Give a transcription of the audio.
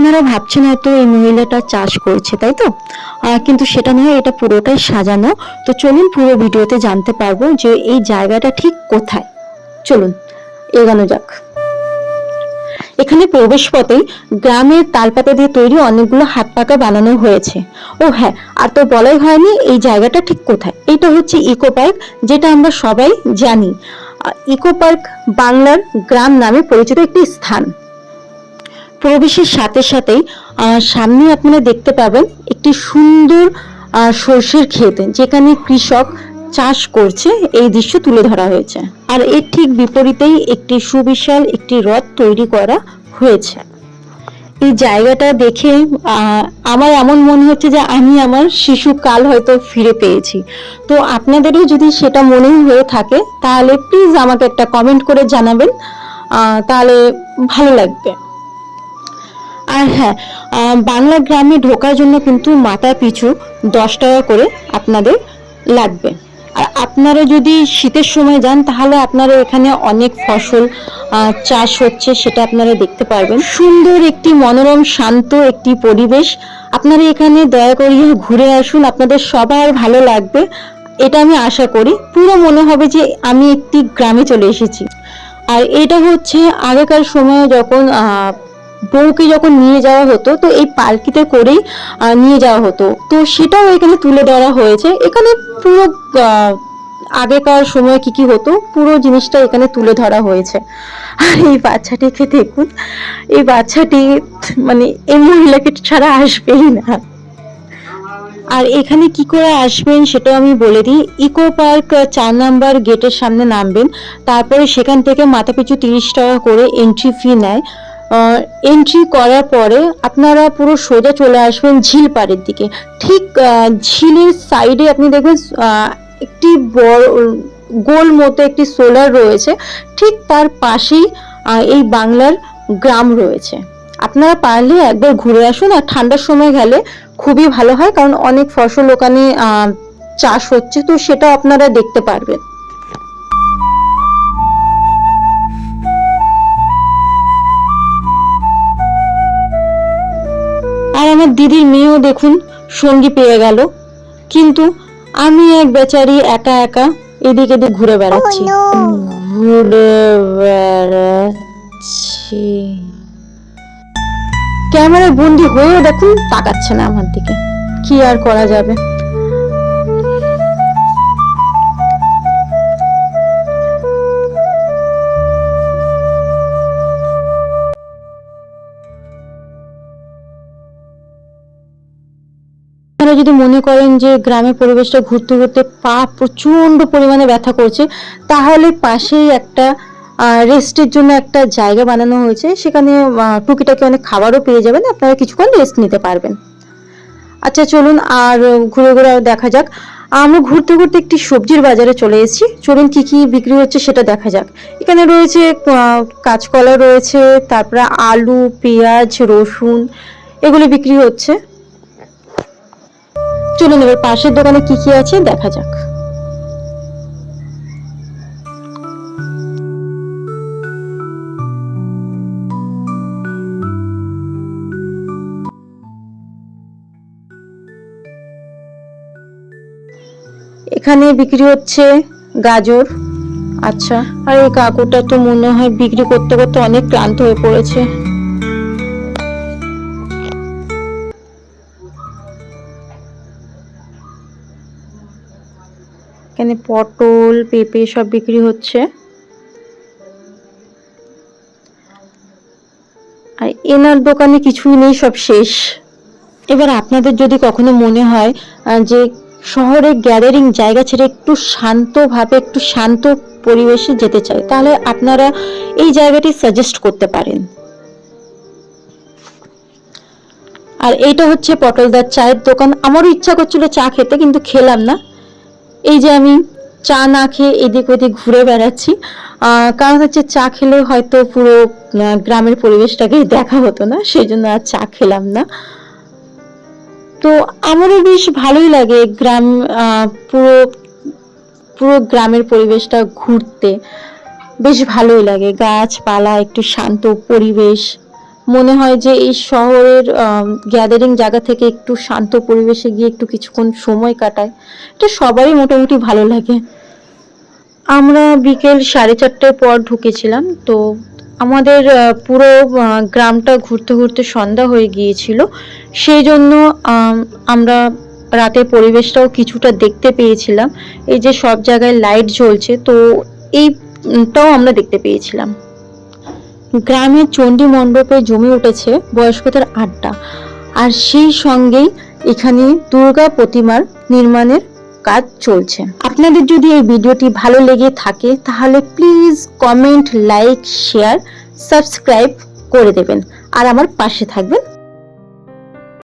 আপনারা ভাবছেন হয়তো এই মহিলাটা চাষ করছে, তাই তো? কিন্তু সেটা নয়, এটা পুরোটাই সাজানো। তো চলুন পুরো ভিডিওতে জানতে পারব যে এই জায়গাটা ঠিক কোথায়। চলুন, এগানো যাক। এখানে প্রবেশ পথেই গ্রামের তালপাতা দিয়ে তৈরি অনেকগুলো হাত পাকা বানানো হয়েছে। ও হ্যাঁ আর তো বলাই হয়নি এই জায়গাটা ঠিক কোথায়। এটা হচ্ছে ইকো পার্ক, যেটা আমরা সবাই জানি। ইকো পার্ক বাংলার গ্রাম নামে পরিচিত একটি স্থান। প্রবেশের সাথে সাথেই সামনে আপনারা দেখতে পাবেন একটি সুন্দর সর্ষের ক্ষেত, যেখানে কৃষক চাষ করছে। এই দৃশ্য তুলে ধরা হয়েছে। আর এর ঠিক বিপরীতেই একটি সুবিশাল একটি রথ তৈরি করা হয়েছে। এই জায়গাটা দেখে আমার এমন মনে হচ্ছে যে আমি আমার শিশুকাল হয়তো ফিরে পেয়েছি। তো আপনাদেরও যদি সেটা মনেই হয়ে থাকে, তাহলে প্লিজ আমাকে একটা কমেন্ট করে জানাবেন। তাহলে ভালো লাগবে। আর হ্যাঁ বাংলা গ্রামে ঢোকার জন্য কিন্তু মাথা পিছু দশ টাকা করে আপনাদের লাগবে। আর আপনারা যদি শীতের সময় যান, তাহলে আপনারা এখানে অনেক ফসল চাষ হচ্ছে, সেটা আপনারা দেখতে পারবেন। সুন্দর একটি মনোরম, শান্ত একটি পরিবেশ। আপনারা এখানে দয়া করিয়ে ঘুরে আসুন, আপনাদের সবার ভালো লাগবে, এটা আমি আশা করি। পুরো মনে হবে যে আমি একটি গ্রামে চলে এসেছি। আর এটা হচ্ছে আগেকার সময়ে যখন বউকে যখন নিয়ে যাওয়া হতো, তো এই পালকিতে করেই নিয়ে যাওয়া হতো। তো সেটাও এখানে তুলে ধরা হয়েছে। এখানে পুরো আগেকার সময় কি কি হতো, পুরো জিনিসটা এখানে তুলে ধরা হয়েছে। আর এই বাচ্চাটিকে দেখুন, এই বাচ্চাটি মানে এই মহিলাকে ছাড়া আসবেই না। আর এখানে কি করে আসবেন সেটাও আমি বলে দিই। ইকো পার্ক চার নাম্বার গেটের সামনে নামবেন। তারপরে সেখান থেকে মাথাপিছু তিরিশ টাকা করে এন্ট্রি ফি নেয়। এন্ট্রি করার পরে আপনারা পুরো সোজা চলে আসবেন ঝিল পাড়ের দিকে। ঠিক ঝিলের সাইডে আপনি দেখবেন একটি বড়, গোল মতো একটি সোলার রয়েছে। ঠিক তার পাশেই এই বাংলার গ্রাম রয়েছে। আপনারা পারলে একবার ঘুরে আসুন আর ঠান্ডার সময় গেলে খুবই ভালো হয়, কারণ অনেক ফসল ওখানে চাষ হচ্ছে, তো সেটা আপনারা দেখতে পারবেন। আমার দিদির মেয়েও দেখুন সঙ্গী পেয়ে গেল। কিন্তু আমি এক বেচারি একা একা এদিক এদিক ঘুরে বেড়াচ্ছি। ঘুরে বেড়াচ্ছি। ক্যামেরায় বন্দি হয়েও দেখুন তাকাচ্ছে না আমার দিকে। কি আর করা যাবে? যদি মনে করেন যে গ্রামের পরিবেশটা ঘুরতে ঘুরতে পা প্রচণ্ড পরিমাণে ব্যথা করছে, তাহলে পাশেই একটা রেস্টের জন্য একটা জায়গা বানানো হয়েছে। সেখানে টুকিটাকি অনেক খাবারও পেয়ে যাবেন। আপনারা কিছুক্ষণ রেস্ট নিতে পারবেন। আচ্ছা চলুন আর ঘুরে ঘুরে দেখা যাক। আমরা ঘুরতে ঘুরতে একটি সবজির বাজারে চলে এসেছি। চলুন কি কি বিক্রি হচ্ছে সেটা দেখা যাক। এখানে রয়েছে কাঁচকলা রয়েছে, তারপরে আলু, পেঁয়াজ, রসুন, এগুলো বিক্রি হচ্ছে। চলুন এবার পাশের দোকানে কি কি আছে দেখা যাক। এখানে বিক্রি হচ্ছে গাজর। আচ্ছা আর এই কাকুটা তো মনে হয় বিক্রি করতে করতে অনেক ক্লান্ত হয়ে পড়েছে। এখানে পটল, পেঁপে সব বিক্রি হচ্ছে। আর এনার দোকানে কিছুই নেই, সব শেষ। এবার আপনাদের যদি কখনো মনে হয় যে শহরে গ্যাদারিং জায়গা ছেড়ে একটু শান্তভাবে, একটু শান্ত পরিবেশে যেতে চাই, তাহলে আপনারা এই জায়গাটি সাজেস্ট করতে পারেন। আর এইটা হচ্ছে পটলদার চায়ের দোকান। আমারও ইচ্ছা করছিল চা খেতে, কিন্তু খেলাম না। এই যে আমি চা না খেয়ে এদিক ওদিক ঘুরে বেড়াচ্ছি কারণ হচ্ছে চা খেলে হয়তো পুরো গ্রামের পরিবেশটাকে দেখা হতো না, সেই জন্য আর চা খেলাম না। তো আমারও বেশ ভালোই লাগে গ্রাম পুরো পুরো গ্রামের পরিবেশটা ঘুরতে। বেশ ভালোই লাগে, গাছপালা, একটু শান্ত পরিবেশ। মনে হয় যে এই শহরের গ্যাদারিং জায়গা থেকে একটু শান্ত পরিবেশে গিয়ে একটু কিছুক্ষণ সময় কাটায়। এটা সবারই মোটামুটি ভালো লাগে। আমরা বিকেল সাড়ে চারটের পর ঢুকেছিলাম, তো আমাদের পুরো গ্রামটা ঘুরতে ঘুরতে সন্ধ্যা হয়ে গিয়েছিল। সেই জন্য আমরা রাতের পরিবেশটাও কিছুটা দেখতে পেয়েছিলাম। এই যে সব জায়গায় লাইট জ্বলছে, তো এইটাও আমরা দেখতে পেয়েছিলাম। গ্রামের চণ্ডী মণ্ডপে জমে উঠেছে বয়স্কদের আড্ডা। আর সেই সঙ্গেই এখানে দুর্গা প্রতিমার নির্মাণের কাজ চলছে। আপনাদের যদি এই ভিডিওটি ভালো লেগে থাকে, তাহলে please comment like share subscribe করে দেবেন। আর আমার পাশে থাকবেন